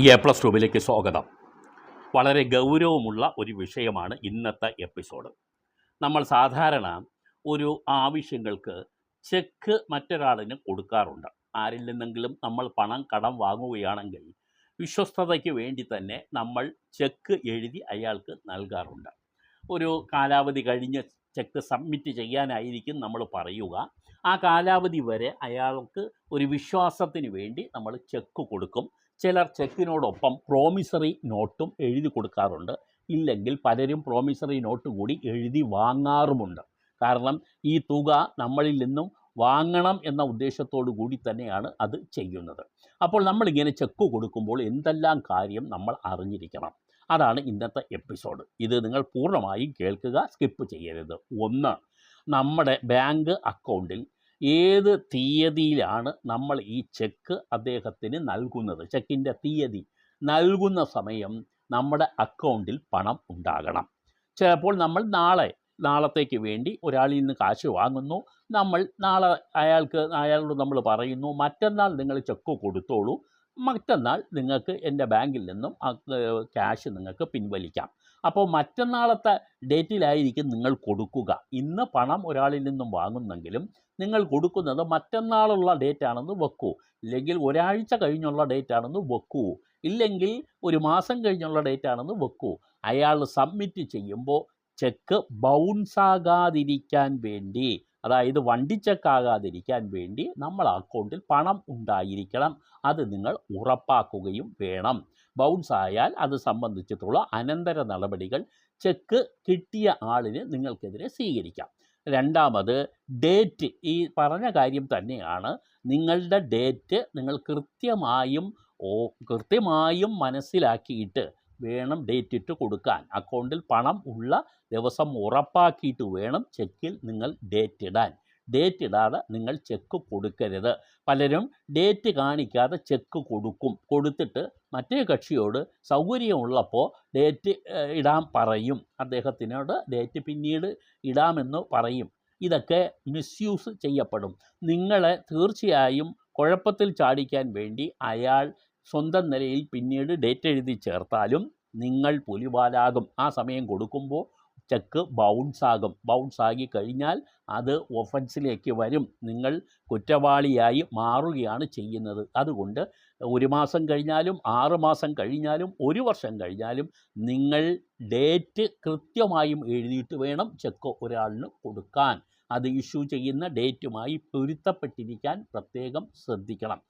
A plus ടൂബിലേക്ക് സ്വാഗതം. വളരെ ഗൗരവമുള്ള ഒരു വിഷയമാണ് ഇന്നത്തെ എപ്പിസോഡ്. നമ്മൾ സാധാരണ ഒരു ആവശ്യങ്ങൾക്ക് ചെക്ക് മറ്റൊരാളിന് കൊടുക്കാറുണ്ട്. ആരിൽ നിന്നെങ്കിലും നമ്മൾ പണം കടം വാങ്ങുകയാണെങ്കിൽ വിശ്വസ്തതയ്ക്ക് വേണ്ടി തന്നെ നമ്മൾ ചെക്ക് എഴുതി അയാൾക്ക് നൽകാറുണ്ട്. ഒരു കാലാവധി കഴിഞ്ഞ് ചെക്ക് സബ്മിറ്റ് ചെയ്യാനായിരിക്കും നമ്മൾ പറയുക. ആ കാലാവധി വരെ അയാൾക്ക് ഒരു വിശ്വാസത്തിന് വേണ്ടി നമ്മൾ ചെക്ക് കൊടുക്കും. ചിലർ ചെക്കിനോടൊപ്പം പ്രോമിസറി നോട്ടും എഴുതി കൊടുക്കാറുണ്ട്. ഇല്ലെങ്കിൽ പലരും പ്രോമിസറി നോട്ട് കൂടി എഴുതി വാങ്ങാറുമുണ്ട്. കാരണം ഈ തുക നമ്മളിൽ നിന്നും വാങ്ങണം എന്ന ഉദ്ദേശത്തോടു കൂടി തന്നെയാണ് അത് ചെയ്യുന്നത്. അപ്പോൾ നമ്മളിങ്ങനെ ചെക്ക് കൊടുക്കുമ്പോൾ എന്തെല്ലാം കാര്യം നമ്മൾ അറിഞ്ഞിരിക്കണം. അതാണ് ഇന്നത്തെ എപ്പിസോഡ്. ഇത് നിങ്ങൾ പൂർണമായും കേൾക്കുക സ്കിപ്പ് ചെയ്യരുത്. ഒന്ന് നമ്മുടെ ബാങ്ക് അക്കൗണ്ടിൽ ഏത് തീയതിയിലാണ് നമ്മൾ ഈ ചെക്ക് അദ്ദേഹത്തിന് നൽകുന്നത്? ചെക്കിന്റെ തീയതി. നൽകുന്ന സമയം നമ്മുടെ അക്കൗണ്ടിൽ പണം ഉണ്ടാകണം. ചിലപ്പോൾ നമ്മൾ നാളെ നാളത്തേക്ക് വേണ്ടി ഒരാളിൽ നിന്ന് കാശ് വാങ്ങുന്നു. നമ്മൾ നാളെ അയാൾക്ക് അയാളോട് നമ്മൾ പറയുന്നു മറ്റന്നാൾ നിങ്ങൾ ചെക്ക് കൊടുത്തോളൂ. മറ്റന്നാൾ നിങ്ങൾക്ക് എന്റെ ബാങ്കിൽ നിന്നും ക്യാഷ് നിങ്ങൾക്ക് പിൻവലിക്കാം. അപ്പോൾ മറ്റന്നാളത്തെ ഡേറ്റിലായിരിക്കും നിങ്ങൾ കൊടുക്കുക. ഇന്ന് പണം ഒരാളിൽ നിന്നും വാങ്ങുന്നെങ്കിലും നിങ്ങൾ കൊടുക്കുന്നത് മറ്റന്നാളുള്ള ഡേറ്റ് ആണെന്ന് വെക്കൂ. ഇല്ലെങ്കിൽ ഒരാഴ്ച കഴിഞ്ഞുള്ള ഡേറ്റ് ആണെന്ന് വെക്കൂ. ഇല്ലെങ്കിൽ ഒരു മാസം കഴിഞ്ഞുള്ള ഡേറ്റ് ആണെന്ന് വെക്കൂ. അയാൾ സബ്മിറ്റ് ചെയ്യുമ്പോൾ ചെക്ക് ബൗൺസ് ആകാതിരിക്കാൻ വേണ്ടി അതായത് വണ്ടി ചെക്ക് ആകാതിരിക്കാൻ വേണ്ടി നമ്മൾ അക്കൗണ്ടിൽ പണം ഉണ്ടായിരിക്കണം. അത് നിങ്ങൾ ഉറപ്പാക്കുകയും വേണം. ബൗൺസ് ആയാൽ അത് സംബന്ധിച്ചിട്ടുള്ള അനന്തര നടപടികൾ ചെക്ക് കിട്ടിയ ആളിന് നിങ്ങൾക്കെതിരെ സ്വീകരിക്കാം. രണ്ടാമത് ഡേറ്റ്. ഈ പറഞ്ഞ കാര്യം തന്നെയാണ് നിങ്ങളുടെ ഡേറ്റ് നിങ്ങൾ കൃത്യമായും ഓ കൃത്യമായും മനസ്സിലാക്കിയിട്ട് വേണം ഡേറ്റ് ഇട്ട് കൊടുക്കാൻ. അക്കൗണ്ടിൽ പണം ഉള്ള ദിവസം ഉറപ്പാക്കിയിട്ട് വേണം ചെക്കിൽ നിങ്ങൾ ഡേറ്റ് ഇടാൻ. ഡേറ്റ് ഇടാതെ നിങ്ങൾ ചെക്ക് കൊടുക്കരുത്. പലരും ഡേറ്റ് കാണിക്കാതെ ചെക്ക് കൊടുക്കും. കൊടുത്തിട്ട് മറ്റേ കക്ഷിയോട് സൗകര്യമുള്ളപ്പോൾ ഡേറ്റ് ഇടാൻ പറയും. അദ്ദേഹത്തിനോട് ഡേറ്റ് പിന്നീട് ഇടാമെന്ന് പറയും. ഇതൊക്കെ മിസ്യൂസ് ചെയ്യപ്പെടും. നിങ്ങളെ തീർച്ചയായും കുഴപ്പത്തിൽ ചാടിക്കാൻ വേണ്ടി അയാൾ സ്വന്തം നിലയിൽ പിന്നീട് ഡേറ്റ് എഴുതി ചേർത്താലും നിങ്ങൾ പുലിവാലാകും. ആ സമയം കൊടുക്കുമ്പോൾ ചെക്ക് ബൗൺസ് ആകും. ബൗൺസ് ആക്കി കഴിഞ്ഞാൽ അത് ഒഫൻസിലേക്ക് വരും. നിങ്ങൾ കുറ്റവാളിയായി മാറുകയാണ് ചെയ്യുന്നത്. അതുകൊണ്ട് ഒരു മാസം കഴിഞ്ഞാലും ആറ് മാസം കഴിഞ്ഞാലും ഒരു വർഷം കഴിഞ്ഞാലും നിങ്ങൾ ഡേറ്റ് കൃത്യമായും എഴുതിയിട്ട് വേണം ചെക്ക് ഒരാളിന് കൊടുക്കാൻ. അത് ഇഷ്യൂ ചെയ്യുന്ന ഡേറ്റുമായി പൊരുത്തപ്പെട്ടിരിക്കാൻ പ്രത്യേകം ശ്രദ്ധിക്കണം.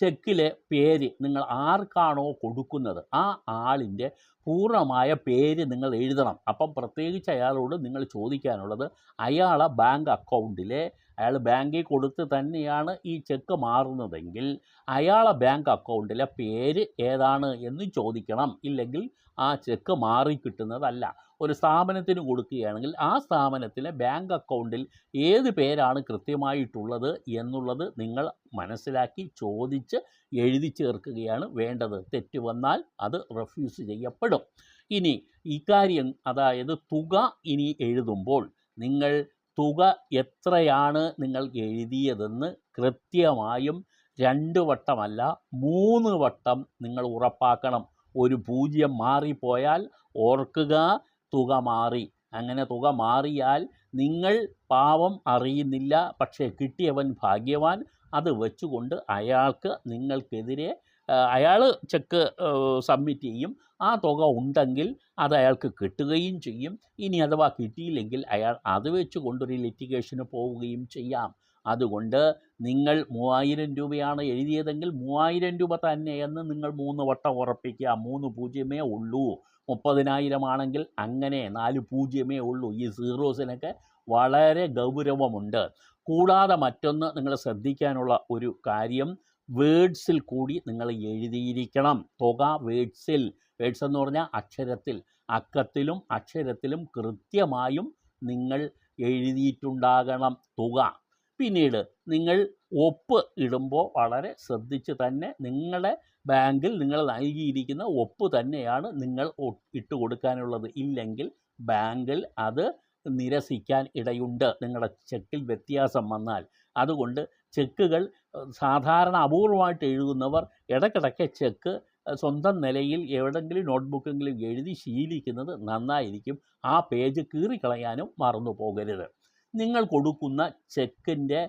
ചെക്കിലെ പേര് നിങ്ങൾ ആർക്കാണോ കൊടുക്കുന്നത്? ആ ആളിന്റെ പൂർണമായ പേര് നിങ്ങൾ എഴുതണം. അപ്പം പ്രത്യേകിച്ച് അയാളോട് നിങ്ങൾ ചോദിക്കാനുള്ളത് അയാളെ ബാങ്ക് അക്കൗണ്ടിലെ അയാൾ ബാങ്കിൽ കൊടുത്ത് തന്നെയാണ് ഈ ചെക്ക് മാറുന്നതെങ്കിൽ അയാളെ ബാങ്ക് അക്കൗണ്ടിലെ പേര് ഏതാണ് എന്ന് ചോദിക്കണം. ഇല്ലെങ്കിൽ ആ ചെക്ക് മാറി കിട്ടുന്നതല്ല ഒരു സ്ഥാപനത്തിന് കൊടുക്കുകയാണെങ്കിൽ ആ സ്ഥാപനത്തിലെ ബാങ്ക് അക്കൗണ്ടിൽ ഏത് പേരാണ് കൃത്യമായിട്ടുള്ളത് എന്നുള്ളത് നിങ്ങൾ മനസ്സിലാക്കി ചോദിച്ച് എഴുതി ചേർക്കുകയാണ് വേണ്ടത്. തെറ്റ് വന്നാൽ അത് റെഫ്യൂസ് ചെയ്യപ്പെടും. ഇനി ഇക്കാര്യം അതായത് തുക ഇനി എഴുതുമ്പോൾ നിങ്ങൾ തുക എത്രയാണ് നിങ്ങൾ എഴുതിയതെന്ന് കൃത്യമായും രണ്ട് വട്ടമല്ല മൂന്ന് വട്ടം നിങ്ങൾ ഉറപ്പാക്കണം. ഒരു പൂജ്യം മാറിപ്പോയാൽ ഓർക്കുക തുക മാറി. അങ്ങനെ തുക മാറിയാൽ നിങ്ങൾ പാവം അറിയുന്നില്ല പക്ഷേ കിട്ടിയവൻ ഭാഗ്യവാൻ. അത് വെച്ചുകൊണ്ട് അയാൾക്ക് നിങ്ങൾക്കെതിരെ അയാൾ ചെക്ക് സബ്മിറ്റ് ചെയ്യും. ആ തുക ഉണ്ടെങ്കിൽ അത് അയാൾക്ക് കിട്ടുകയും ചെയ്യും. ഇനി അഥവാ കിട്ടിയില്ലെങ്കിൽ അയാൾ അത് വെച്ച് കൊണ്ടൊരു ലിറ്റിഗേഷന് പോവുകയും ചെയ്യാം. അതുകൊണ്ട് നിങ്ങൾ മൂവായിരം രൂപയാണ് എഴുതിയതെങ്കിൽ മൂവായിരം രൂപ തന്നെ എന്ന് നിങ്ങൾ മൂന്ന് വട്ടം ഉറപ്പിക്കുക. മൂന്ന് പൂജ്യമേ ഉള്ളൂ. മുപ്പതിനായിരം ആണെങ്കിൽ അങ്ങനെ നാല് പൂജ്യമേ ഉള്ളൂ. ഈ സീറോസിനൊക്കെ വളരെ ഗൗരവമുണ്ട്. കൂടാതെ മറ്റൊന്ന് നിങ്ങൾ ശ്രദ്ധിക്കാനുള്ള ഒരു കാര്യം വേഡ്സിൽ കൂടി നിങ്ങൾ എഴുതിയിരിക്കണം. തുക വേഡ്സിൽ. വേഡ്സ് എന്ന് പറഞ്ഞാൽ അക്ഷരത്തിൽ. അക്കത്തിലും അക്ഷരത്തിലും കൃത്യമായും നിങ്ങൾ എഴുതിയിട്ടുണ്ടാകണം തുക. പിന്നീട് നിങ്ങൾ ഒപ്പ് ഇടുമ്പോൾ വളരെ ശ്രദ്ധിച്ച് തന്നെ നിങ്ങളുടെ ബാങ്കിൽ നിങ്ങൾ നൽകിയിരിക്കുന്ന ഒപ്പ് തന്നെയാണ് നിങ്ങൾ ഇട്ട് കൊടുക്കാനുള്ളത്. ഇല്ലെങ്കിൽ ബാങ്കിൽ അത് നിരസിക്കാൻ ഇടയുണ്ട്. നിങ്ങളുടെ ചെക്കിൽ വ്യത്യാസം വന്നാൽ. അതുകൊണ്ട് ചെക്കുകൾ സാധാരണ അപൂർവമായിട്ട് എഴുതുന്നവർ ഇടയ്ക്കിടയ്ക്ക് ചെക്ക് സ്വന്തം നിലയിൽ എവിടെങ്കിലും നോട്ട്ബുക്കെങ്കിലും എഴുതി ശീലിക്കുന്നത് നന്നായിരിക്കും. ആ പേജ് കീറിക്കളയാനും മറന്നു പോകരുത്. നിങ്ങൾ കൊടുക്കുന്ന ചെക്കിന്റെ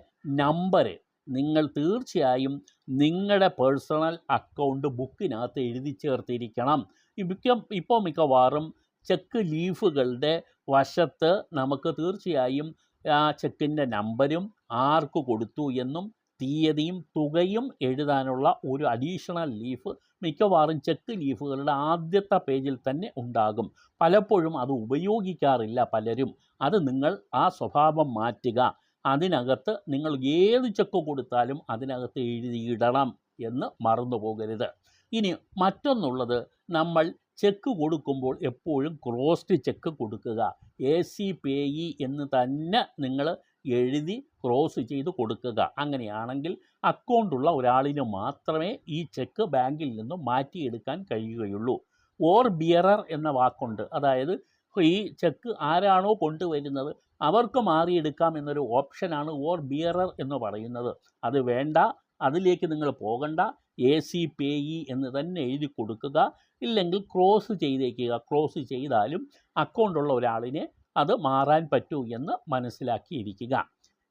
നമ്പർ നിങ്ങൾ തീർച്ചയായും നിങ്ങളുടെ പേഴ്സണൽ അക്കൗണ്ട് ബുക്കിനകത്ത് എഴുതി ചേർത്തിരിക്കണം. മിക്ക ഇപ്പോൾ മിക്കവാറും ചെക്ക് ലീഫുകളുടെ വശത്ത് നമുക്ക് തീർച്ചയായും ആ ചെക്കിന്റെ നമ്പരും ആർക്ക് കൊടുത്തു എന്നും തീയതിയും തുകയും എഴുതാനുള്ള ഒരു അഡീഷണൽ ലീഫ് മിക്കവാറും ചെക്ക് ലീഫുകളുടെ ആദ്യത്തെ പേജിൽ തന്നെ ഉണ്ടാകും. പലപ്പോഴും അത് ഉപയോഗിക്കാറില്ല പലരും. അത് നിങ്ങൾ ആ സ്വഭാവം മാറ്റുക. അതിനകത്ത് നിങ്ങൾ ഏത് ചെക്ക് കൊടുത്താലും അതിനകത്ത് എഴുതിയിടണം എന്ന് മറന്നു പോകരുത്. ഇനി മറ്റൊന്നുള്ളത് നമ്മൾ ചെക്ക് കൊടുക്കുമ്പോൾ എപ്പോഴും ക്രോസ്ഡ് ചെക്ക് കൊടുക്കുക. എ സി പേ ഇ എന്ന് തന്നെ നിങ്ങൾ എഴുതി ക്രോസ് ചെയ്ത് കൊടുക്കുക. അങ്ങനെയാണെങ്കിൽ അക്കൗണ്ടുള്ള ഒരാളിന് മാത്രമേ ഈ ചെക്ക് ബാങ്കിൽ നിന്നും മാറ്റിയെടുക്കാൻ കഴിയുകയുള്ളൂ. ഓർ ബിയറർ എന്ന വാക്കുണ്ട്. അതായത് ഈ ചെക്ക് ആരാണോ കൊണ്ടുവരുന്നത് അവർക്ക് മാറിയെടുക്കാം എന്നൊരു ഓപ്ഷനാണ് ഓർ ബിയറർ എന്ന് പറയുന്നത്. അത് വേണ്ട അതിലേക്ക് നിങ്ങൾ പോകണ്ട എ സി ഇ എന്ന് തന്നെ എഴുതി കൊടുക്കുക. ഇല്ലെങ്കിൽ ക്രോസ് ചെയ്തേക്കുക. ക്രോസ് ചെയ്താലും അക്കൗണ്ടുള്ള ഒരാളിനെ അത് മാറാൻ പറ്റൂ എന്ന് മനസ്സിലാക്കിയിരിക്കുക.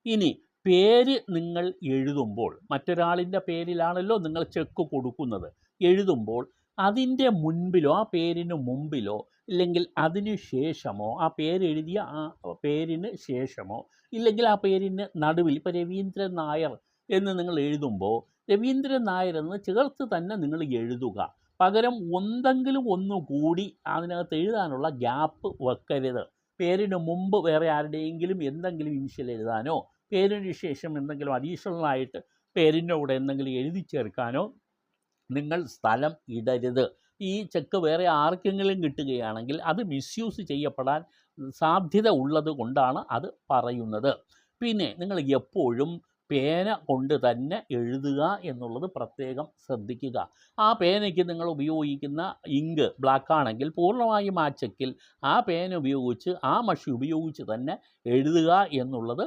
ഇനി പേര് നിങ്ങൾ എഴുതുമ്പോൾ മറ്റൊരാളിന്റെ പേരിലാണല്ലോ നിങ്ങൾ ചെക്ക് കൊടുക്കുന്നത്. എഴുതുമ്പോൾ അതിന്റെ മുൻപിലോ ആ പേരിന് മുമ്പിലോ ഇല്ലെങ്കിൽ അതിന് ശേഷമോ ആ പേരെഴുതിയ ആ പേരിന് ശേഷമോ ഇല്ലെങ്കിൽ ആ പേരിന് നടുവിൽ ഇപ്പോൾ രവീന്ദ്രൻ നായർ എന്ന് നിങ്ങൾ എഴുതുമ്പോൾ രവീന്ദ്രൻ നായർ എന്ന് ചേർത്ത് തന്നെ നിങ്ങൾ എഴുതുക. പകരം എന്തെങ്കിലും ഒന്നുകൂടി അതിനകത്ത് എഴുതാനുള്ള ഗ്യാപ്പ് വെക്കരുത്. പേരിന് മുമ്പ് വേറെ ആരുടെയെങ്കിലും എന്തെങ്കിലും ഇനിഷ്യൽ എഴുതാനോ പേരിന് ശേഷം എന്തെങ്കിലും അഡീഷണലായിട്ട് പേരിന്റെ കൂടെ എന്തെങ്കിലും എഴുതി ചേർക്കാനോ നിങ്ങൾ സ്ഥലം ഇടരുത്. ഈ ചെക്ക് വേറെ ആർക്കെങ്കിലും കിട്ടുകയാണെങ്കിൽ അത് മിസ്യൂസ് ചെയ്യപ്പെടാൻ സാധ്യത ഉള്ളത് കൊണ്ടാണ് അത് പറയുന്നത്. പിന്നെ നിങ്ങൾ എപ്പോഴും പേന കൊണ്ട് തന്നെ എഴുതുക എന്നുള്ളത് പ്രത്യേകം ശ്രദ്ധിക്കുക. ആ പേനയ്ക്ക് നിങ്ങൾ ഉപയോഗിക്കുന്ന ഇങ്ക് ബ്ലാക്ക് ആണെങ്കിൽ പൂർണമായും ആ ചെക്കിൽ ആ പേന ഉപയോഗിച്ച് ആ മഷി ഉപയോഗിച്ച് തന്നെ എഴുതുക എന്നുള്ളത്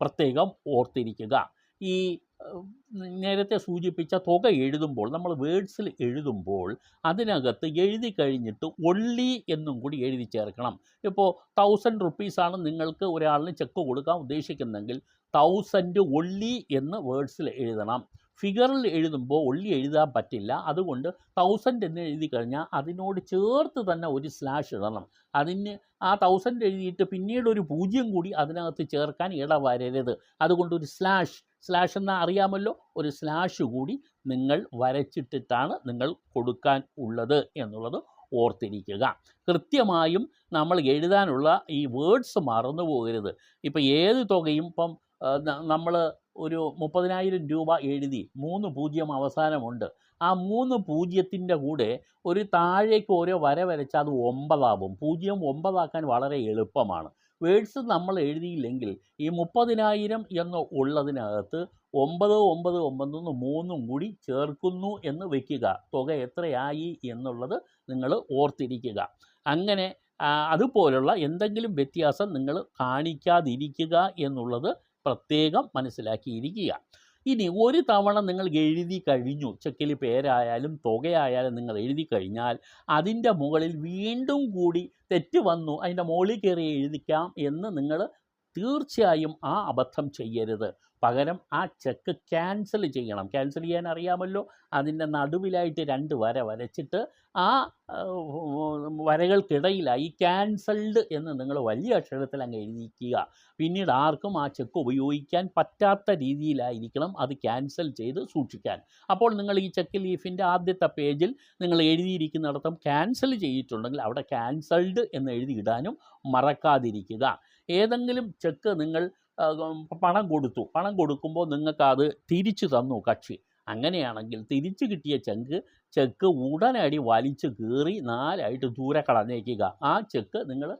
പ്രത്യേകം ഓർത്തിരിക്കുക. ഈ നേരത്തെ സൂചിപ്പിച്ച തുക എഴുതുമ്പോൾ നമ്മൾ വേർഡ്സിൽ എഴുതുമ്പോൾ അതിനകത്ത് എഴുതി കഴിഞ്ഞിട്ട് ഒള്ളി എന്നും കൂടി എഴുതി ചേർക്കണം. ഇപ്പോൾ തൗസൻഡ് റുപ്പീസാണ് നിങ്ങൾക്ക് ഒരാളിന് ചെക്ക് കൊടുക്കാൻ ഉദ്ദേശിക്കുന്നെങ്കിൽ തൗസൻഡ് ഒള്ളി എന്ന് വേർഡ്സിൽ എഴുതണം. ഫിഗറിൽ എഴുതുമ്പോൾ ഒള്ളി എഴുതാൻ പറ്റില്ല. അതുകൊണ്ട് തൗസൻഡ് എന്ന് എഴുതി കഴിഞ്ഞാൽ അതിനോട് ചേർത്ത് തന്നെ ഒരു സ്ലാഷ് ഇടണം. അതിന് ആ തൗസൻഡ് എഴുതിയിട്ട് പിന്നീട് ഒരു പൂജ്യം കൂടി അതിനകത്ത് ചേർക്കാൻ ഇടവരരുത്. അതുകൊണ്ട് ഒരു സ്ലാഷ് സ്ലാഷ് എന്നാൽ അറിയാമല്ലോ? ഒരു സ്ലാഷ് കൂടി നിങ്ങൾ വരച്ചിട്ടിട്ടാണ് നിങ്ങൾ കൊടുക്കാൻ ഉള്ളത് എന്നുള്ളത് ഓർത്തിരിക്കുക. കൃത്യമായും നമ്മൾ എഴുതാനുള്ള ഈ വേർഡ്സ് മറന്നു പോകരുത് ഇപ്പം ഏത് തുകയും ഇപ്പം നമ്മൾ ഒരു മുപ്പതിനായിരം രൂപ എഴുതി മൂന്ന് പൂജ്യം അവസാനമുണ്ട്. ആ മൂന്ന് പൂജ്യത്തിന്റെ കൂടെ ഒരു താഴേക്ക് ഓരോ വര വരച്ചാൽ അത് ഒമ്പതാവും പൂജ്യം ഒമ്പതാക്കാൻ വളരെ എളുപ്പമാണ്. വേഡ്സ് നമ്മൾ എഴുതിയില്ലെങ്കിൽ ഈ മുപ്പതിനായിരം എന്ന് ഉള്ളതിനകത്ത് ഒമ്പത് ഒമ്പത് ഒമ്പതെന്ന് മൂന്നും കൂടി ചേർക്കുന്നു എന്ന് വയ്ക്കുക തുക എത്രയായി എന്നുള്ളത് നിങ്ങൾ ഓർത്തിരിക്കുക. അങ്ങനെ അതുപോലുള്ള എന്തെങ്കിലും വ്യത്യാസം നിങ്ങൾ കാണിക്കാതിരിക്കുക എന്നുള്ളത് പ്രത്യേകം മനസ്സിലാക്കിയിരിക്കുക. ഇനി ഒരു തവണ നിങ്ങൾ എഴുതി കഴിഞ്ഞു ചെക്കിൽ പേരായാലും തുകയായാലും നിങ്ങൾ എഴുതി കഴിഞ്ഞാൽ അതിന്റെ മുകളിൽ വീണ്ടും കൂടി തെറ്റ് വന്നു അതിന്റെ മുകളിൽ കയറി എഴുതിക്കാം എന്ന് നിങ്ങൾ തീർച്ചയായും ആ അബദ്ധം ചെയ്യരുത്. പകരം ആ ചെക്ക് ക്യാൻസൽ ചെയ്യണം. ക്യാൻസൽ ചെയ്യാൻ അറിയാമല്ലോ? അതിന്റെ നടുവിലായിട്ട് രണ്ട് വര വരച്ചിട്ട് ആ വരകൾക്കിടയിലായി ക്യാൻസൽഡ് എന്ന് നിങ്ങൾ വലിയ അക്ഷരത്തിൽ അങ്ങ് എഴുതിക്കുക. പിന്നീട് ആർക്കും ആ ചെക്ക് ഉപയോഗിക്കാൻ പറ്റാത്ത രീതിയിലായിരിക്കണം അത് ക്യാൻസൽ ചെയ്ത് സൂക്ഷിക്കാൻ. അപ്പോൾ നിങ്ങൾ ഈ ചെക്ക് ലീഫിന്റെ ആദ്യത്തെ പേജിൽ നിങ്ങൾ എഴുതിയിരിക്കുന്നിടത്തും ക്യാൻസൽ ചെയ്തിട്ടുണ്ടെങ്കിൽ അവിടെ ക്യാൻസൽഡ് എന്ന് എഴുതിയിടാനും മറക്കാതിരിക്കുക. ഏതെങ്കിലും ചെക്ക് നിങ്ങൾ പണം കൊടുത്തു. പണം കൊടുക്കുമ്പോൾ നിങ്ങൾക്ക് അത് തിരിച്ചു തന്നു കക്ഷി. അങ്ങനെയാണെങ്കിൽ തിരിച്ചു കിട്ടിയ ചെക്ക് ചെക്ക് ഉടനടി വലിച്ചു കീറി നാലായിട്ട് ദൂരെ കളഞ്ഞേക്കുക. ആ ചെക്ക് നിങ്ങൾ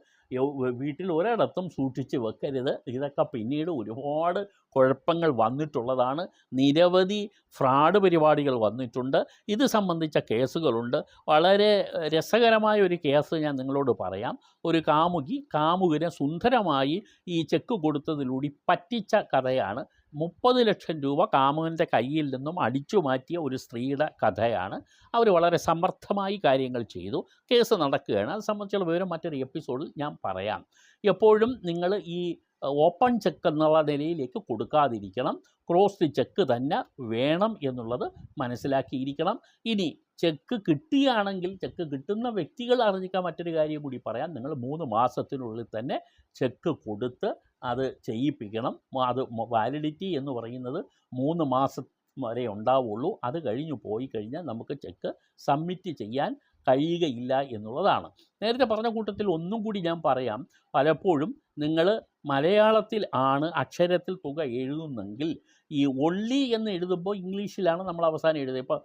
വീട്ടിൽ ഒരിടത്തും സൂക്ഷിച്ച് വെക്കരുത്. ഇതൊക്കെ പിന്നീട് ഒരുപാട് കുഴപ്പങ്ങൾ വന്നിട്ടുള്ളതാണ്. നിരവധി ഫ്രാഡ് പരിപാടികൾ വന്നിട്ടുണ്ട്. ഇത് സംബന്ധിച്ച കേസുകളുണ്ട്. വളരെ രസകരമായ ഒരു കേസ് ഞാൻ നിങ്ങളോട് പറയാം. ഒരു കാമുകി കാമുകിനെ സുന്ദരമായി ഈ ചെക്ക് കൊടുത്തതിലൂടെ പറ്റിച്ച കഥയാണ് മുപ്പത് ലക്ഷം രൂപ കാമുകന്റെ കയ്യിൽ നിന്നും അടിച്ചു മാറ്റിയ ഒരു സ്ത്രീയുടെ കഥയാണ്. അവർ വളരെ സമർത്ഥമായി കാര്യങ്ങൾ ചെയ്തു. കേസ് നടക്കുകയാണ്. അത് സംബന്ധിച്ചുള്ള വിവരം മറ്റൊരു എപ്പിസോഡിൽ ഞാൻ പറയാം. എപ്പോഴും നിങ്ങൾ ഈ ഓപ്പൺ ചെക്ക് എന്നുള്ള നിലയിലേക്ക് കൊടുക്കാതിരിക്കണം. ക്രോസ്ഡ് ചെക്ക് തന്നെ വേണം എന്നുള്ളത് മനസ്സിലാക്കിയിരിക്കണം. ഇനി ചെക്ക് കിട്ടിയാണെങ്കിൽ ചെക്ക് കിട്ടുന്ന വ്യക്തികൾ അറിഞ്ഞിക്കാൻ മറ്റൊരു കാര്യം കൂടി പറയാം. നിങ്ങൾ മൂന്ന് മാസത്തിനുള്ളിൽ തന്നെ ചെക്ക് കൊടുത്ത് അത് ചെയ്യിപ്പിക്കണം. അത് വാലിഡിറ്റി എന്ന് പറയുന്നത് മൂന്ന് മാസം വരെ ഉണ്ടാവുള്ളൂ. അത് കഴിഞ്ഞു പോയി കഴിഞ്ഞാൽ നമുക്ക് ചെക്ക് സബ്മിറ്റ് ചെയ്യാൻ കഴിയുകയില്ല എന്നുള്ളതാണ്. നേരത്തെ പറഞ്ഞ കൂട്ടത്തിൽ ഒന്നും കൂടി ഞാൻ പറയാം. പലപ്പോഴും നിങ്ങൾ മലയാളത്തിൽ ആണ് അക്ഷരത്തിൽ തുക എഴുതുന്നെങ്കിൽ ഈ ഒള്ളി എന്ന് എഴുതുമ്പോൾ ഇംഗ്ലീഷിലാണ് നമ്മൾ അവസാനം എഴുതുക ഇപ്പോൾ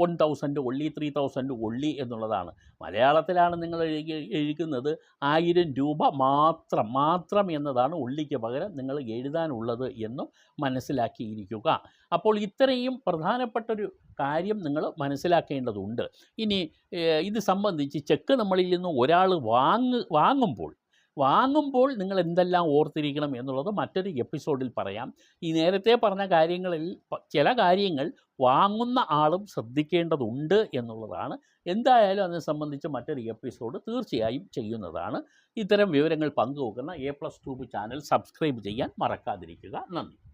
one thousand only three thousand only എന്നുള്ളതാണ്. മലയാളത്തിലാണ് നിങ്ങൾ എഴുതി എഴുതുന്നത് ആയിരം രൂപ മാത്രം മാത്രം എന്നതാണ് ഉള്ളിക്ക് പകരം നിങ്ങൾ എഴുതാനുള്ളത് എന്നും മനസ്സിലാക്കിയിരിക്കുക. അപ്പോൾ ഇത്രയും പ്രധാനപ്പെട്ടൊരു കാര്യം നിങ്ങൾ മനസ്സിലാക്കേണ്ടതുണ്ട്. ഇനി ഇത് സംബന്ധിച്ച് ചെക്ക് നമ്മളിൽ നിന്ന് ഒരാൾ വാങ്ങ് വാങ്ങുമ്പോൾ വാങ്ങുമ്പോൾ നിങ്ങൾ എന്തെല്ലാം ഓർത്തിരിക്കണം എന്നുള്ളത് മറ്റൊരു എപ്പിസോഡിൽ പറയാം. ഈ നേരത്തെ പറഞ്ഞ കാര്യങ്ങളിൽ ചില കാര്യങ്ങൾ വാങ്ങുന്ന ആളും ശ്രദ്ധിക്കേണ്ടതുണ്ട് എന്നുള്ളതാണ്. എന്തായാലും അതിനെ സംബന്ധിച്ച് മറ്റൊരു എപ്പിസോഡ് തീർച്ചയായും ചെയ്യുന്നതാണ്. ഇത്തരം വിവരങ്ങൾ പങ്കുവെക്കുന്ന A plus tube channel subscribe ചെയ്യാൻ മറക്കാതിരിക്കുക. നന്ദി.